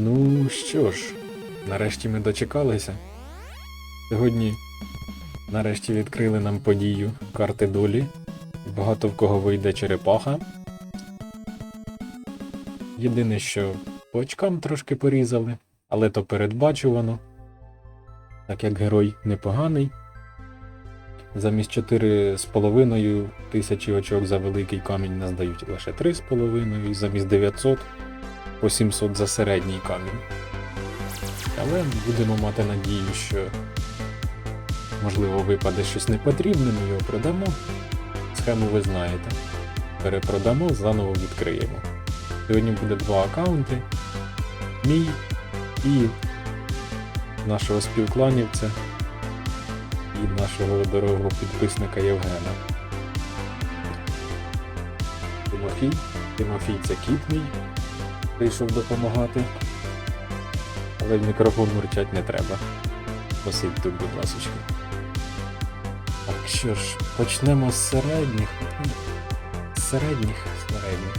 Ну що ж, нарешті ми дочекалися. Сьогодні нарешті відкрили нам подію карти долі. Багато в кого вийде черепаха. Єдине, що по очкам трошки порізали, але то передбачувано. Так як герой непоганий. Замість 4,5 тисячі очок за великий камінь нас дають лише 3,5 і замість 900 по 700 за середній камінь. Але будемо мати надію, що можливо випаде щось непотрібне, ми його продамо. Схему ви знаєте. Перепродамо, заново відкриємо. Сьогодні буде два аккаунти. Мій і нашого співкланівця і нашого дорогого підписника Євгена. Тимофій. Тимофій це кіт мій. Прийшов допомагати. Але в мікрофон мурчать не треба. Посидь тут, будь ласочка. Так що ж, почнемо з середніх. Середніх, середніх.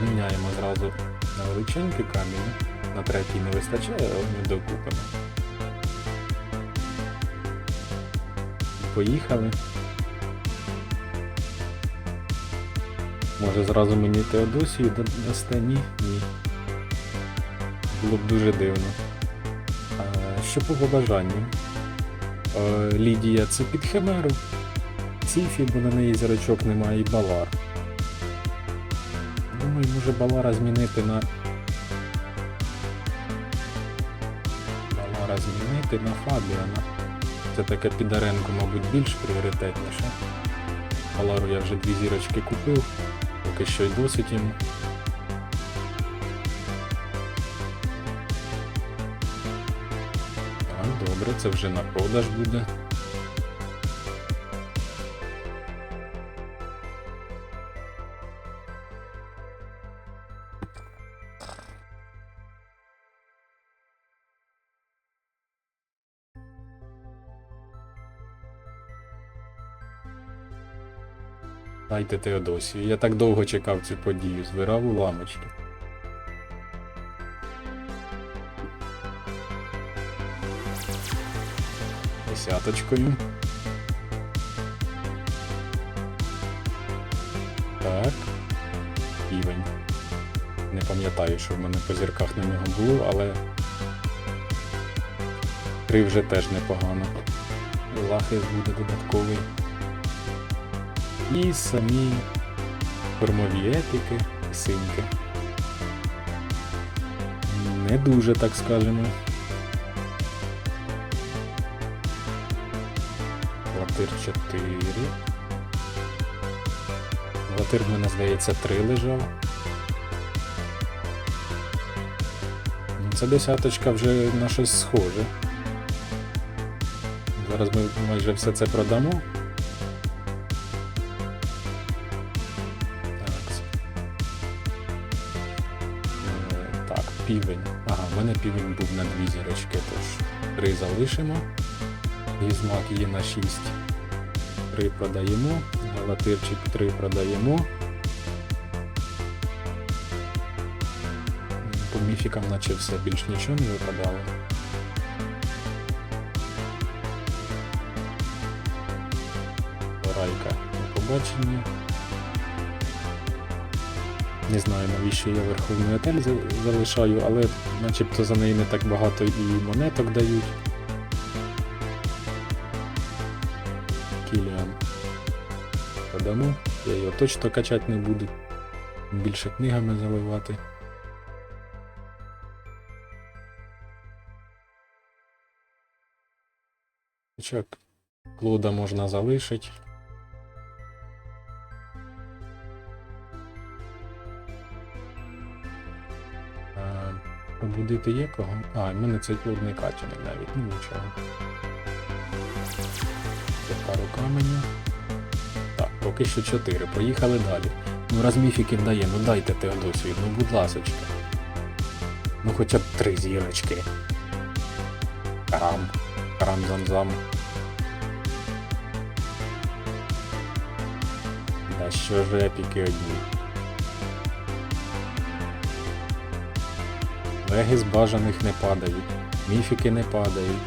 Зміняємо зразу на величенький камінь. На третій не вистачає, але ми докупимо. Поїхали. Може зразу мені Теодосію да- дасте? Ні, ні. Було б дуже дивно. Що по побажанням? Е, Лідія це під Химеру. Ціфі, бо на неї зірочок немає, і Балар. Думаю, може Балара змінити на. Балара змінити на Фабіана. Це таке підаренко, мабуть, більш пріоритетніше. Балару я вже дві зірочки купив, поки що й досить йому. Так, добре, це вже на продаж буде. Дайте Теодосію. Я так довго чекав цю подію, збирав уламочки. Десяточкою. Так. Півень. Не пам'ятаю, що в мене по зірках на нього було, але. Три вже теж непогано. Лахи буде додатковий. І самі кормові етики, синьки. Не дуже, так скажемо. Латир 4. Латир в мене, здається, 3 лежав. Ну, Це десяточка вже на щось схоже. Зараз ми майже все це продамо. На дві зірочки, тож три залишимо. Гізмак є на 6. Три продаємо. Галатирчик 3 продаємо. По міфікам наче все більш нічого не випадало. Райка на побачення. Не знаю, навіщо я Верховний готель за- залишаю, але начебто за неї не так багато і монеток дають. Кіліан. Продамо. Я його точно качати не буду. Більше книгами заливати. Хоча Клода можна залишити. Пробудити є кого? А, в мене цей клуб не качаний навіть, ну нічого. Це пару каменю. Так, поки що 4. Поїхали далі. Ну раз міфіків дає, ну дайте Теодосію, ну будь ласочка. Ну хоча б три зірочки. Карам. Карам-зам-зам. Да що ж епіки одні. Реги з бажаних не падають, міфіки не падають.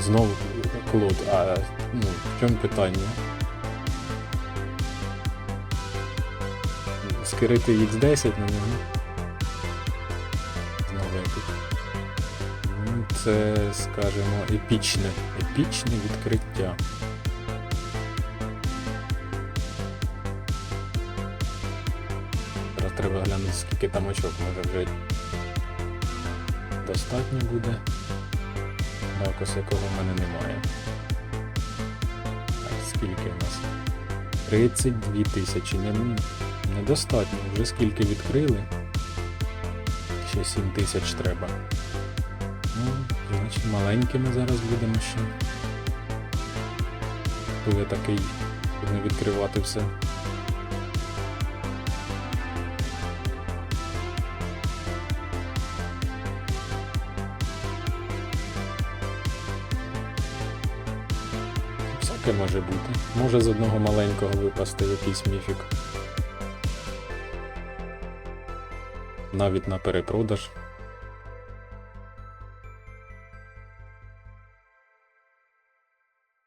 Знову клод. А ну, в чому питання? Скирити X10 на нього. Знову. Ну, Це, скажімо, епічне. Епічне відкриття. Треба глянути, скільки там очок може вже достатньо буде. Ракус, якого в мене немає. Так, скільки у нас? 32 тисячі. Не, недостатньо. Вже скільки відкрили. Ще 7 тисяч треба. Ну, значить маленькими зараз будемо ще. Я такий, не відкривати все. Всяке може бути. Може з одного маленького випасти якийсь міфік. Навіть на перепродаж.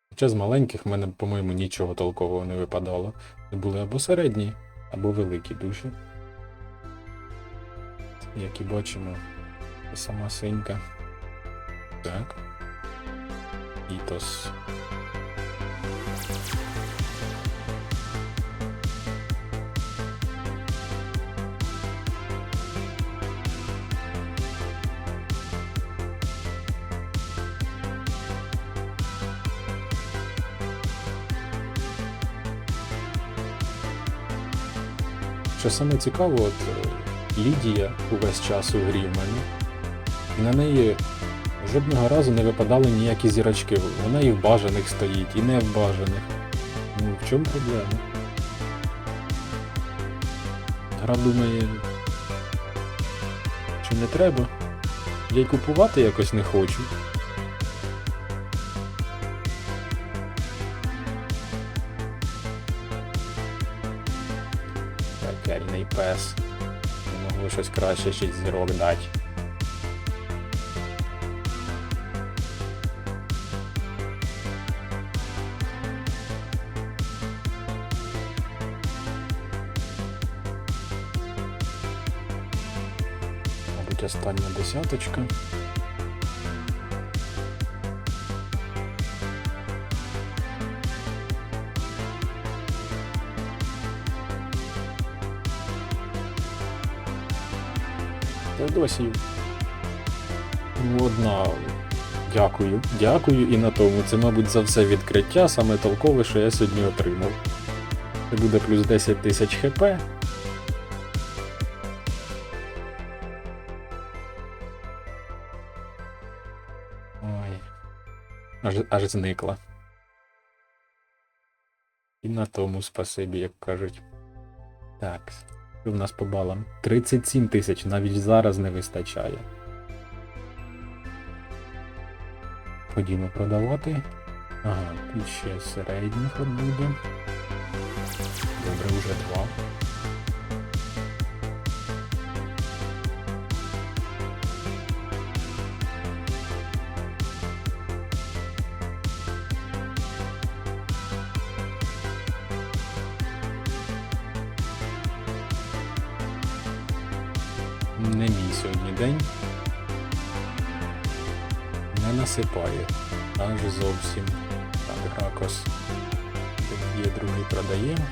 Хоча з маленьких в мене, по-моєму, нічого толкового не випадало. Це були або середні, або великі душі. Як і бачимо, сама синька. Так. Ітос. Що саме цікаво, от е, Лідія увесь час у грі в мене. І на неї жодного разу не випадали ніякі зірочки. Вона і в бажаних стоїть, і не в бажаних. Ну, в чому проблема? Гра думає, що не треба. Я й купувати якось не хочу. Пес. Не могли щось краще, ще зірок дати. Мабуть, остання десяточка. Теодосію. Ну, Одна. Дякую. Дякую і на тому. Це, мабуть, за все відкриття, саме толкове, що я сьогодні отримав. Це буде плюс 10 тисяч хп. Ой. Аж, аж зникла. І на тому спасибі, як кажуть. Так. Що в нас по балам? 37 тисяч, навіть зараз не вистачає. Ходімо продавати. Ага, тут ще середніх буде. Добре, вже два. Не мій сьогодні день. Не насипає. Аж зовсім. Так, Гракос. Є другий продаємо.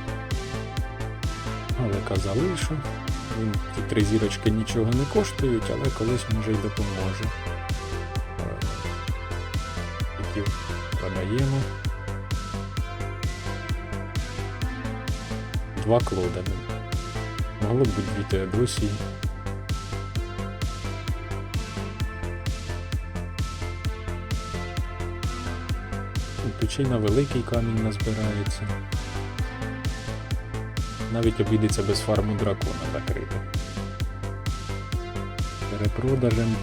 Але залишу. Він ті три зірочки нічого не коштують, але колись може й допоможе. Е, Тільки продаємо. Два клода. Могло б бути дві Теодосії. Ключей на великий камінь назбирається. Навіть обійдеться без фарму дракона закрити. Перепродажем.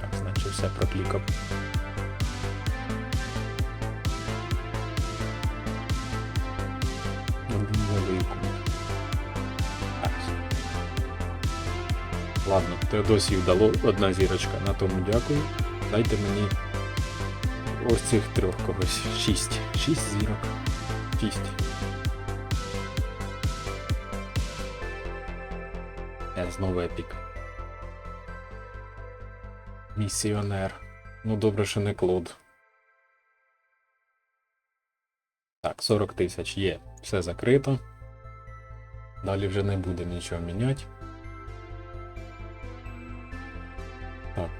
Так, значить все проклікав. Ладно, Теодосію дало одна зірочка. На тому дякую. Дайте мені ось цих трьох когось. Шість. Шість зірок. Шість. Е, знову епік. Місіонер. Ну добре, що не Клод. Так, 40 тисяч є. Все закрито. Далі вже не буде нічого міняти.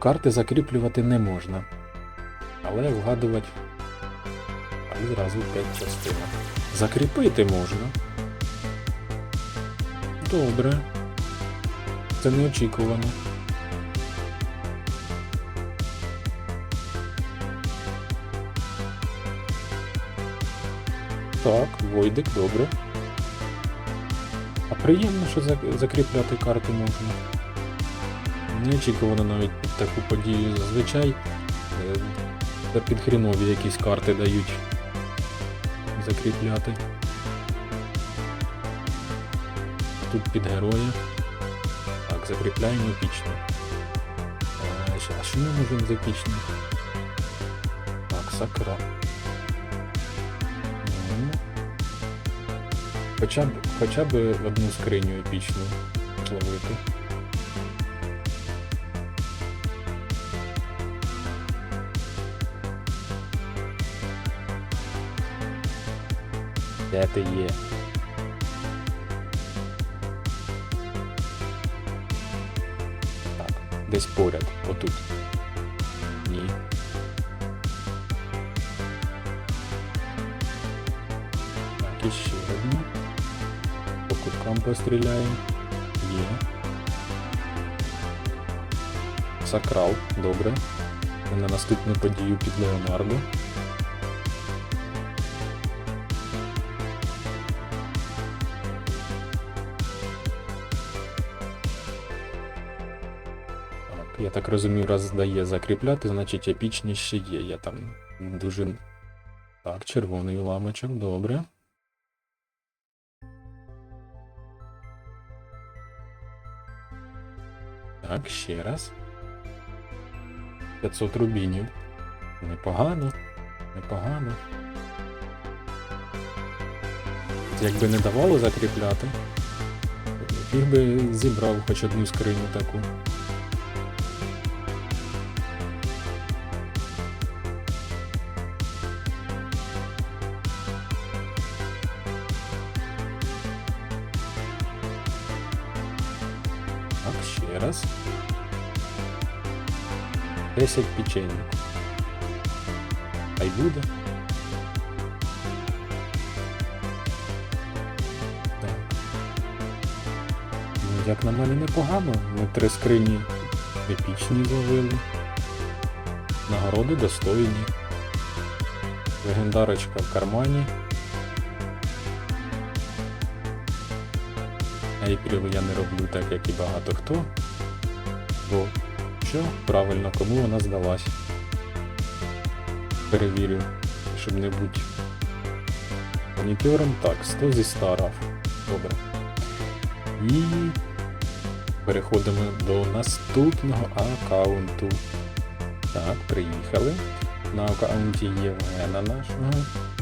Карти закріплювати не можна. Але вгадувати. А зразу 5 частинок. Закріпити можна. Добре. Це неочікувано. Так, Войдик, добре. А приємно, що закріпляти карти можна. Неочікувано навіть під таку подію. Зазвичай е, під хрінові якісь карти дають закріпляти. Тут під героя. Так, закріпляємо епічно. Е, А що ми можемо з? Так, сакра. Ну, Хоча б, хоча б одну скриню епічну зловити. Де ти є? Так, десь поряд, отут. Ні. Так, і ще одну. По куткам постріляємо. Є. Сакрал, добре. На наступну подію під Леонардо. Так, розумію, раз дає закріпляти, значить епічність ще є. Я там дуже. Так, червоний уламочок, добре. Так, ще раз. 500 рубінів. Непогано. Непогано. Якби не давало закріпляти, фіг би зібрав хоч одну скриню таку. 10 печеньок. Хай буде. Ну, як на мене непогано. Ми три скрині епічні зловили. Нагороди достойні. Легендарочка в кармані. Ейпріл я не роблю так, як і багато хто. Бо що? Правильно, кому вона здалась. Перевірю, щоб не бути панікером. Так, 100 зі 100 раф. Добре. І переходимо до наступного аккаунту. Так, приїхали. На аккаунті Євгена нашого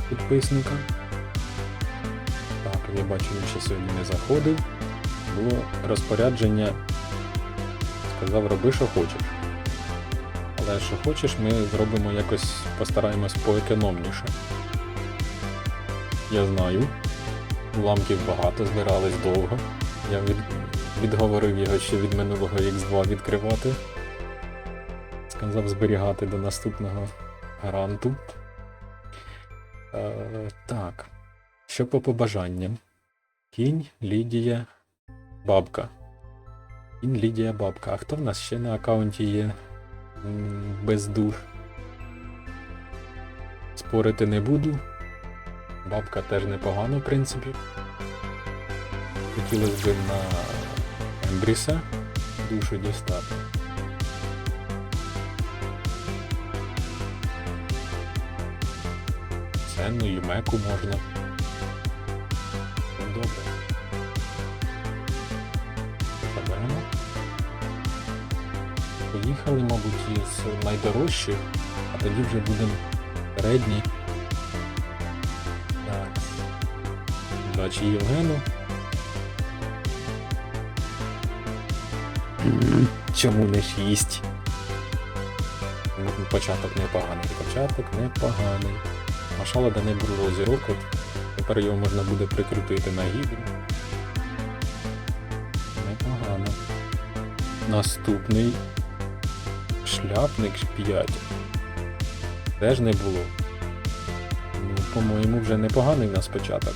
підписника. Так, я бачу, він ще сьогодні не заходив. Було розпорядження. Сказав, роби, що хочеш. Але що хочеш, ми зробимо якось, постараємось поекономніше. Я знаю. Уламків багато, збирались довго. Я від... відговорив його ще від минулого X2 відкривати. Сказав зберігати до наступного гаранту. Е, так. Що по побажанням? Кінь, Лідія, бабка. Кінь, Лідія, бабка. А хто в нас ще на аккаунті є без душ? Спорити не буду. Бабка теж непогано, в принципі. Хотілося б на Ембріса душу дістати. Сенну і меку можна. Поїхали, мабуть, із найдорожчих, а тоді вже будемо передні. Так. Удачі Євгену. Чому не 6? Ну, Початок непоганий. Початок непоганий. Машала да не було зірок, тепер його можна буде прикрутити на гідру. Непогано. Наступний шляпник 5. Теж не було. Ну, по-моєму, вже непоганий в нас початок.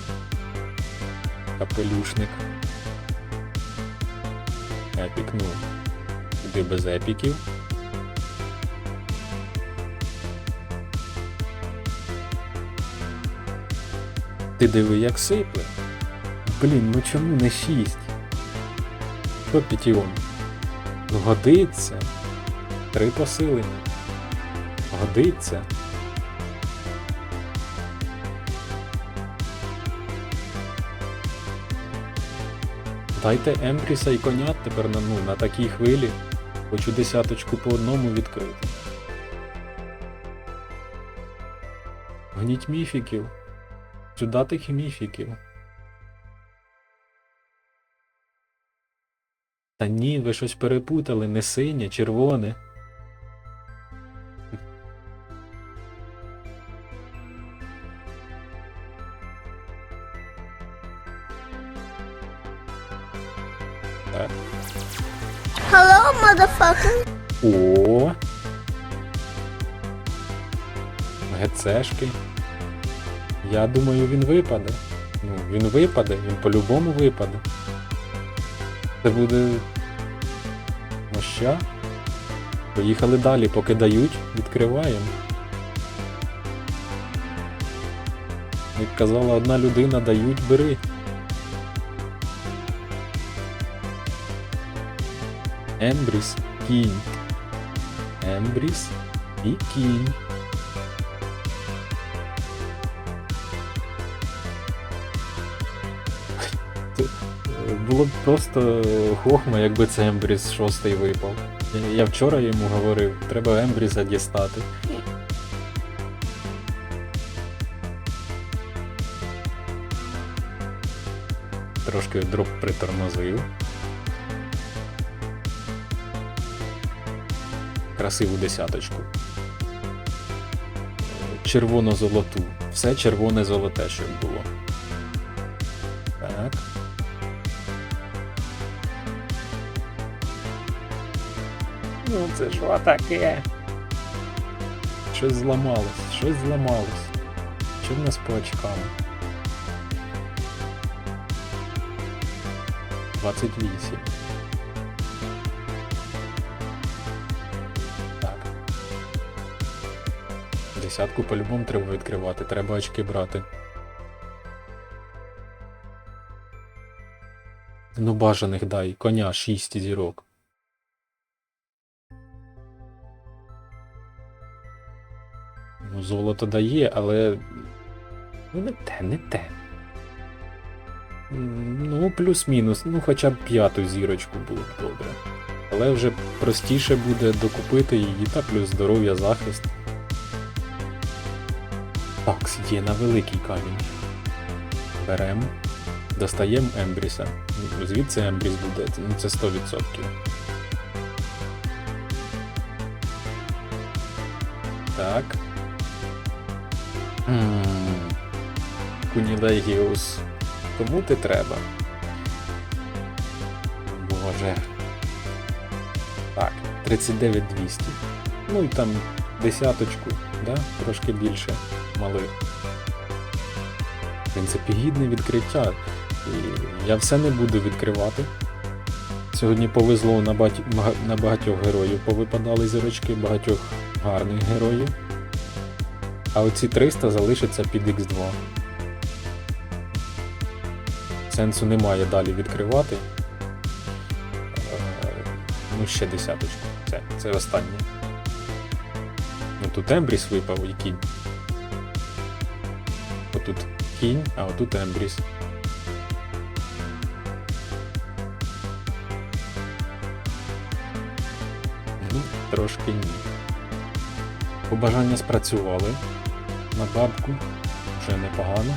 Капелюшник. Епік, ну. Куди без епіків. Ти диви, як сипле. Блін, ну чому не 6? Що п'ятіон? Ну годиться. Три посилення. Годиться. Дайте Ембріса і конят тепер на, ну, на такій хвилі. Хочу десяточку по одному відкрити. Гніть міфіків. Сюди тих міфіків. Та ні, ви щось перепутали, не синє, червоне. ГЦшки. Я думаю, він випаде. Ну, він випаде, він по-любому випаде. Це буде. Моща. Поїхали далі, поки дають, відкриваємо. Як казала одна людина, дають, бери. Ембріс, кінь. Ембріс і кінь. Було б просто хохма, якби це Ембріс шостий випав. Я, вчора йому говорив, треба Ембріса дістати. Трошки дроп притормозив. Красиву десяточку. Червоно-золоту. Все червоне золоте, щоб було. Ну це що таке? Щось зламалось, щось зламалось. Що в нас по очкам? 28. Так. Десятку по-любому треба відкривати, треба очки брати. Ну бажаних дай, коня 6 зірок. Ну, золото дає, але. Ну, не те, не те. Ну, плюс-мінус, ну хоча б п'яту зірочку було б добре. Але вже простіше буде докупити її та плюс здоров'я, захист. Так, є на великий камінь. Беремо. Достаємо Ембріса. Звідси Ембріс буде, ну це 100%. Так. М, Кунілегіус. Кому ти треба? Боже. Так, 39200. Ну і там десяточку, да? трошки більше малих. В принципі, гідне відкриття. І я все не буду відкривати. Сьогодні повезло на багатьох героїв, повипадали зірочки, багатьох гарних героїв. А оці 300 залишаться під X2. Сенсу немає далі відкривати. Е, Ну, ще десяточку. Це, це останнє. Ну тут Ембріс випав і кінь. Отут кінь, а отут Ембріс. тут трошки ні. Побажання спрацювали на бабку, вже непогано.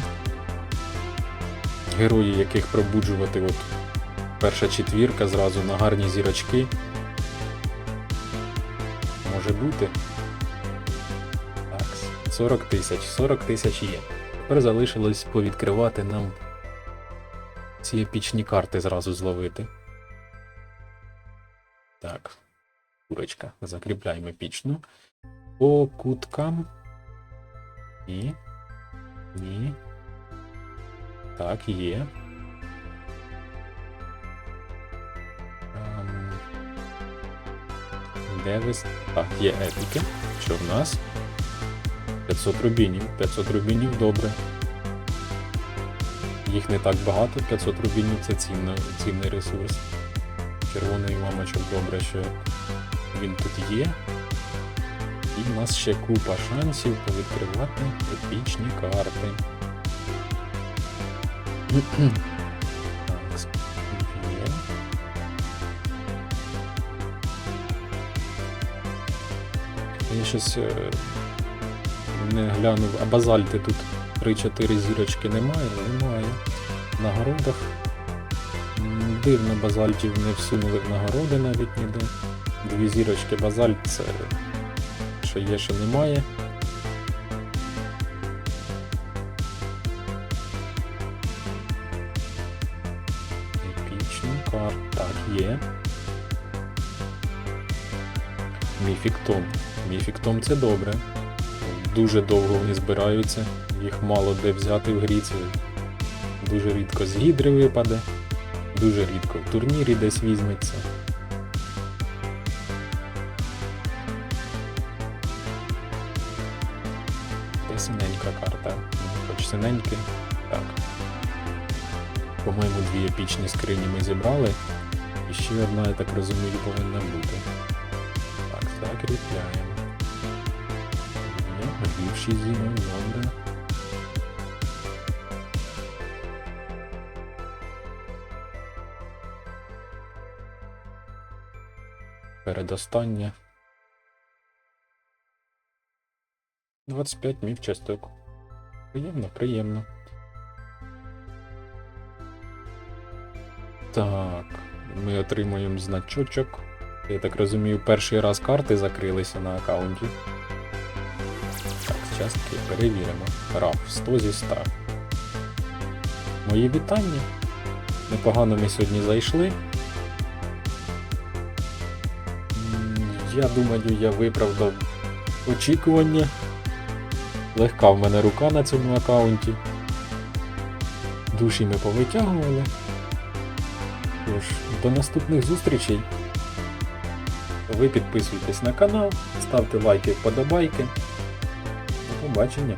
Герої, яких пробуджувати, от перша четвірка зразу на гарні зірочки. Може бути. Так, 40 тисяч. 40 тисяч є. Тепер залишилось повідкривати нам ці епічні карти зразу зловити. Так. Курочка. Закріпляємо епічну. По куткам. Ні. Ні. Так, є. Ем, Де ви? Так, є епіки. Що в нас? 500 рубінів. 500 рубінів добре. Їх не так багато, 500 рубінів це цінно, цінний ресурс. Червоний мамочок добре, що він тут є. В нас ще купа шансів повідкривати епічні карти. Я щось е, не глянув, а базальти тут 3-4 зірочки немає, немає. В нагородах. Дивно, базальтів не всунули в нагороди навіть ніде. Дві зірочки базальт це що є, що немає. Епічний карт. Так, є. Міфік Том. Міфік Том це добре. Дуже довго вони збираються, їх мало де взяти в грі. Дуже рідко з гідри випаде, дуже рідко в турнірі десь візьметься. Карта. Хоч синеньки. Так. По-моєму, дві епічні скрині ми зібрали. І ще одна, я так розумію, повинна бути. Так, закріпляємо. Більші зіно, добре. Передостання. 25 міг часток. Приємно, приємно. Так, ми отримуємо значочок. Я так розумію, перший раз карти закрилися на аккаунті. Так, з частки перевіримо. Раф 100 зі 100. Мої вітання. Непогано ми сьогодні зайшли. Я думаю, я виправдав очікування. Легка в мене рука на цьому аккаунті. Душі ми повитягували. Тож, до наступних зустрічей. Ви підписуйтесь на канал, ставте лайки, вподобайки. До побачення.